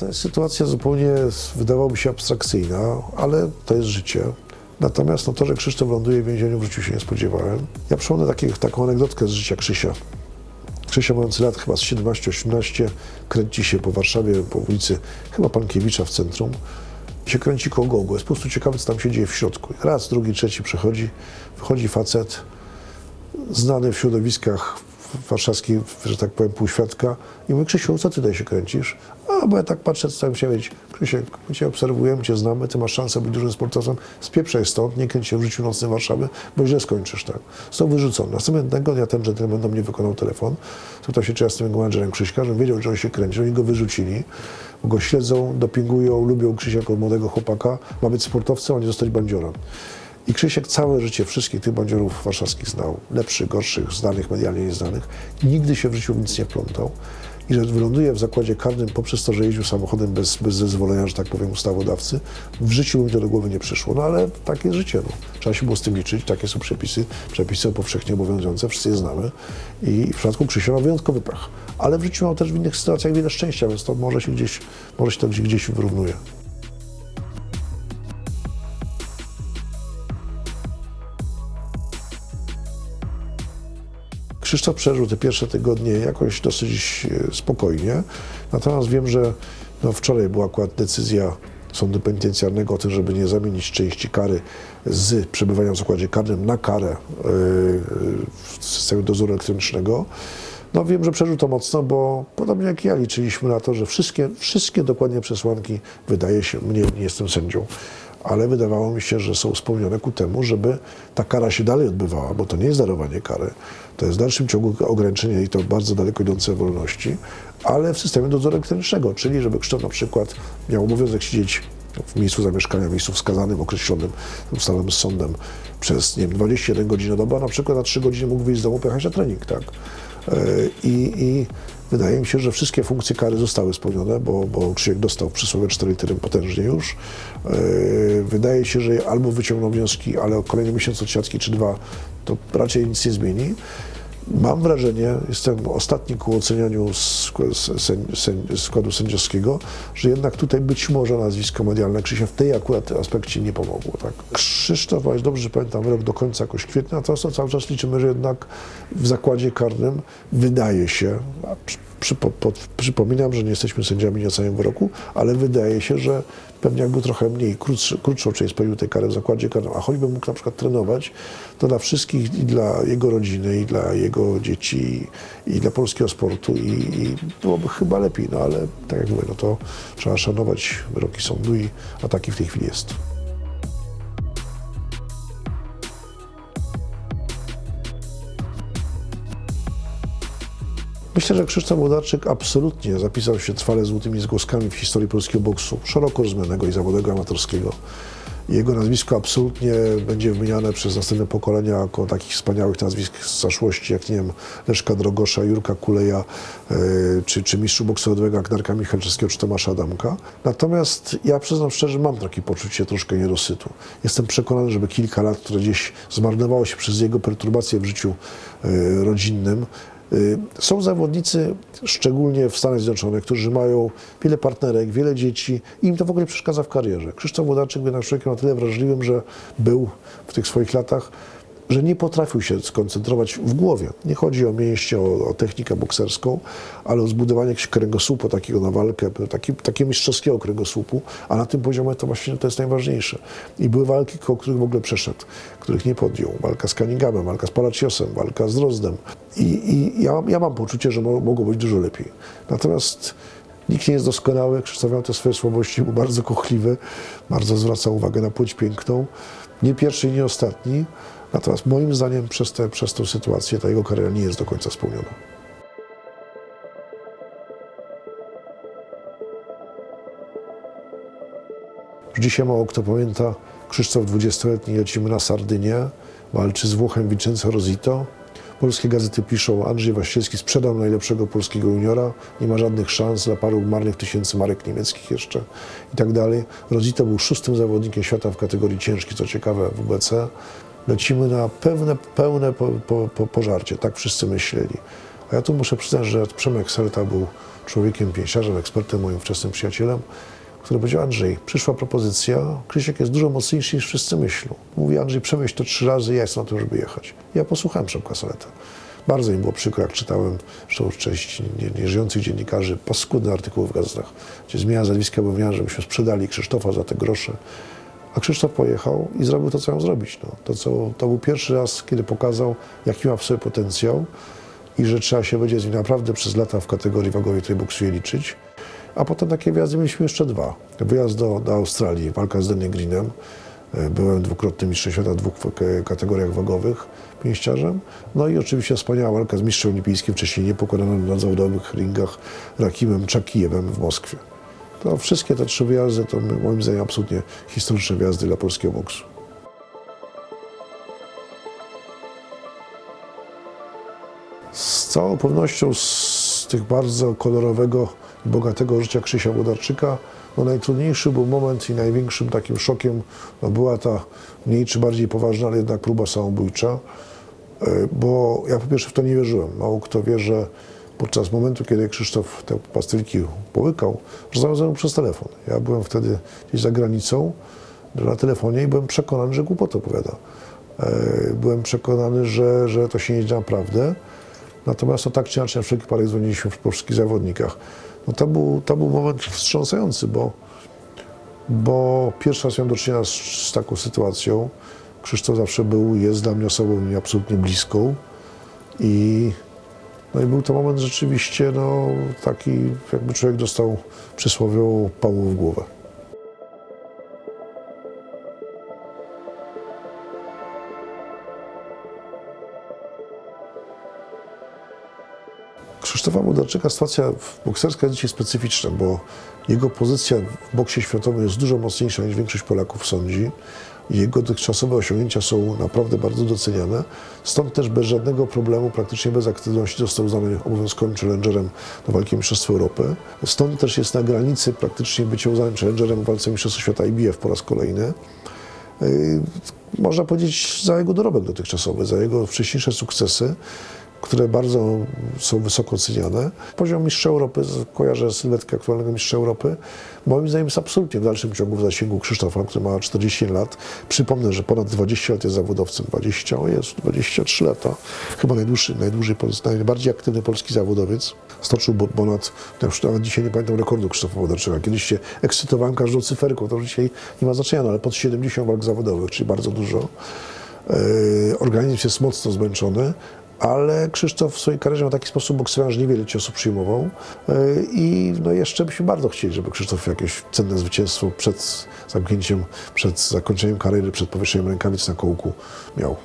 To jest sytuacja zupełnie, wydawałoby się, abstrakcyjna, ale to jest życie. Natomiast no, to, że Krzysztof ląduje w więzieniu, w życiu się nie spodziewałem. Ja przypomnę takie, taką anegdotkę z życia Krzysia. Krzysia mający lat chyba z 17-18 kręci się po Warszawie, po ulicy chyba Pankiewicza w centrum. Się kręci koło Gołgu. Jest po prostu ciekawy, co tam się dzieje w środku. Raz, drugi, trzeci przychodzi, wychodzi facet, znany w środowiskach warszawskich, że tak powiem, półświadka i mówi, Krzysiu, co ty tutaj się kręcisz? A, bo ja tak patrzę, co tam się wiedzieć. Krzysiek, my cię obserwujemy, cię znamy, ty masz szansę być dużym sportowcem, spieprzaj stąd, nie kręć się w życiu nocnym Warszawy, bo źle skończysz, tak. Został wyrzucony. Następnego dnia ten gentleman do mnie wykonał telefon, zapytał się, czy ja jestem jego menadżerem Krzyśka, żebym wiedział, że on się kręci, oni go wyrzucili, go śledzą, dopingują, lubią Krzysia jako młodego chłopaka, ma być sportowcem, a nie zostać bandziorem. I Krzysiek całe życie wszystkich tych bandziorów warszawskich znał, lepszych, gorszych, znanych, medialnie nieznanych. Nigdy się w życiu nic nie plątał. I że wyląduje w zakładzie karnym poprzez to, że jeździł samochodem bez, bez zezwolenia, że tak powiem, ustawodawcy, w życiu mi to do głowy nie przyszło. No ale takie życie. No. Trzeba się było z tym liczyć, takie są przepisy, przepisy powszechnie obowiązujące, wszyscy je znamy. I w przypadku Krzysia ma wyjątkowy pech. Ale w życiu miał też w innych sytuacjach wiele szczęścia, więc to może się gdzieś, może się to gdzieś, gdzieś wyrównuje. Krzysztof przeżył te pierwsze tygodnie jakoś dosyć e, spokojnie. Natomiast wiem, że no wczoraj była akurat decyzja sądu penitencjarnego o tym, żeby nie zamienić części kary z przebywania w zakładzie karnym na karę e, w systemie dozoru elektronicznego. No wiem, że przeżył to mocno, bo podobnie jak ja liczyliśmy na to, że wszystkie, wszystkie dokładnie przesłanki, wydaje się, mnie nie jestem sędzią, ale wydawało mi się, że są spełnione ku temu, żeby ta kara się dalej odbywała, bo to nie jest darowanie kary, to jest w dalszym ciągu ograniczenie i to bardzo daleko idące wolności, ale w systemie dozoru elektronicznego, czyli żeby Krzysztof na przykład miał obowiązek siedzieć w miejscu zamieszkania, w miejscu wskazanym, określonym, ustalonym z sądem przez, nie wiem, 21 godzin na dobę, a na przykład na 3 godziny mógł wyjść z domu, pojechać na trening, tak? E, I, I wydaje mi się, że wszystkie funkcje kary zostały spełnione, bo, bo Krzysiek dostał przysłowie 4 litery potężnie już. E, Wydaje się, że albo wyciągnął wnioski, ale o kolejny miesiąc od siatki czy dwa to raczej nic nie zmieni. Mam wrażenie, jestem ostatni ku ocenianiu składu sędziowskiego, że jednak tutaj być może nazwisko medialne Krzysia w tej akurat aspekcie nie pomogło. Tak? Krzysztof, a jest dobrze, pamiętam, rok do końca jakoś kwietnia, to cały czas liczymy, że jednak w zakładzie karnym wydaje się, a przypo, pod, przypominam, że nie jesteśmy sędziami, nie oceniamy wyroku, ale wydaje się, że pewnie jakby trochę mniej, krótszy, krótszą część spędził tej kary w zakładzie karnym, a choćby mógł na przykład trenować, to dla wszystkich i dla jego rodziny, i dla jego dzieci, i dla polskiego sportu i, i byłoby chyba lepiej, no ale tak jak mówię, no to trzeba szanować wyroki sądu i a taki w tej chwili jest. Myślę, że Krzysztof Włodarczyk absolutnie zapisał się trwale złotymi zgłoskami w historii polskiego boksu, szeroko rozumianego i zawodowego amatorskiego. Jego nazwisko absolutnie będzie wymieniane przez następne pokolenia jako takich wspaniałych nazwisk z zaszłości, jak nie wiem, Leszka Drogosza, Jurka Kuleja, e, czy, czy mistrzu boksowego jak Darka Michalczewskiego, czy Tomasza Adamka. Natomiast ja przyznam szczerze, mam takie poczucie troszkę niedosytu. Jestem przekonany, żeby kilka lat, które gdzieś zmarnowało się przez jego perturbacje w życiu e, rodzinnym, Są zawodnicy, szczególnie w Stanach Zjednoczonych, którzy mają wiele partnerek, wiele dzieci i im to w ogóle przeszkadza w karierze. Krzysztof Włodarczyk był jednak człowiekiem na tyle wrażliwym, że był w tych swoich latach, że nie potrafił się skoncentrować w głowie. Nie chodzi o mięśnie, o, o technikę bokserską, ale o zbudowanie jakiegoś kręgosłupu takiego na walkę, taki, takiego mistrzowskiego kręgosłupu, a na tym poziomie to właśnie to jest najważniejsze. I były walki, o których w ogóle przeszedł, których nie podjął. Walka z Kanninghamem, walka z Palaciosem, walka z Drozdem. I, i ja, ja mam poczucie, że mo, mogło być dużo lepiej. Natomiast Nikt nie jest doskonały, Krzysztof miał te swoje słabości, był bardzo kochliwy, bardzo zwracał uwagę na płeć piękną. Nie pierwszy nie ostatni, natomiast moim zdaniem przez, te, przez tę sytuację ta jego kariera nie jest do końca spełniona. Dzisiaj mało kto pamięta, Krzysztof 20-letni lecimy na Sardynię, walczy z Włochem Vincenzo Rosito. Polskie gazety piszą, Andrzej Waścielski sprzedał najlepszego polskiego juniora, nie ma żadnych szans dla paru marnych tysięcy marek niemieckich jeszcze i tak dalej. Rosito był szóstym zawodnikiem świata w kategorii ciężkiej, co ciekawe w WBC. Lecimy na pewne, pełne po, po, po, pożarcie, tak wszyscy myśleli. A ja tu muszę przyznać, że Przemek Selta był człowiekiem, pięściarzem, ekspertem, moim wczesnym przyjacielem, który powiedział, Andrzej, przyszła propozycja, Krzysiek jest dużo mocniejszy niż wszyscy myślą. Mówi, Andrzej, przemyśl to trzy razy, ja jestem na tym, żeby jechać. Ja posłuchałem Przemka Seleta. Bardzo mi było przykro, jak czytałem, zresztą część nie- nieżyjących dziennikarzy, paskudne artykuły w gazetach, gdzie zmiana nazwiska był że myśmy sprzedali Krzysztofa za te grosze. A Krzysztof pojechał i zrobił to, co miał zrobić. No. To, co, to był pierwszy raz, kiedy pokazał, jaki ma w sobie potencjał i że trzeba się będzie z nim naprawdę przez lata w kategorii wagowej, której boksuje, liczyć. A potem takie wyjazdy mieliśmy jeszcze dwa. Wyjazd do, do Australii, walka z Danny Greenem. E, Byłem dwukrotnym mistrzem świata w dwóch k- kategoriach wagowych pięściarzem. No i oczywiście wspaniała walka z mistrzem olimpijskim, wcześniej niepokonanym na zawodowych ringach Rakimem Czakijewem w Moskwie. To wszystkie te trzy wyjazdy to moim zdaniem absolutnie historyczne wyjazdy dla polskiego boksu. Z całą pewnością z tych bardzo kolorowego i bogatego życia Krzysia Włodarczyka, no najtrudniejszy był moment i największym takim szokiem no była ta mniej czy bardziej poważna, ale jednak próba samobójcza, E, bo ja po pierwsze w to nie wierzyłem. Mało kto wie, że podczas momentu, kiedy Krzysztof te pastylki połykał, rozmawiał ze przez telefon. Ja byłem wtedy gdzieś za granicą na telefonie i byłem przekonany, że głupotę opowiada. E, Byłem przekonany, że, że to się nie dzieje naprawdę. Natomiast no tak czy inaczej, na wszelki wypadek dzwoniliśmy po wszystkich zawodnikach. No to był, to był moment wstrząsający, bo, bo pierwszy raz miałem do czynienia z, z taką sytuacją. Krzysztof zawsze był, jest dla mnie osobą absolutnie bliską i, no i był to moment rzeczywiście no, taki, jakby człowiek dostał przysłowiową pałą w głowę. Krzysztofa Włodarczyka sytuacja bokserska jest dzisiaj specyficzna, bo jego pozycja w boksie światowym jest dużo mocniejsza niż większość Polaków sądzi. Jego dotychczasowe osiągnięcia są naprawdę bardzo doceniane. Stąd też bez żadnego problemu, praktycznie bez aktywności został uznany obowiązkowym challengerem do walki o Europy. Stąd też jest na granicy praktycznie bycia uznanym challengerem w walce o Świata IBF po raz kolejny. Yy, można powiedzieć za jego dorobek dotychczasowy, za jego wcześniejsze sukcesy, które bardzo są wysoko oceniane. Poziom mistrza Europy, kojarzę sylwetkę aktualnego mistrza Europy, moim zdaniem jest absolutnie w dalszym ciągu w zasięgu Krzysztofa, który ma 40 lat. Przypomnę, że ponad 20 lat jest zawodowcem, 20, o jest 23 lata, chyba najdłuższy, najdłużej, najbardziej aktywny polski zawodowiec. Stoczył ponad, nawet dzisiaj nie pamiętam rekordu Krzysztofa Wodarczyka. Kiedyś się ekscytowałem każdą cyferką, to już dzisiaj nie ma znaczenia, no, ale pod 70 walk zawodowych, czyli bardzo dużo. Yy, organizm jest mocno zmęczony, ale Krzysztof w swojej karierze ma taki sposób boksowania, że niewiele ciosów przyjmował Yy, i no jeszcze byśmy bardzo chcieli, żeby Krzysztof jakieś cenne zwycięstwo przed zamknięciem, przed zakończeniem kariery, przed powieszeniem rękawic na kołku miał.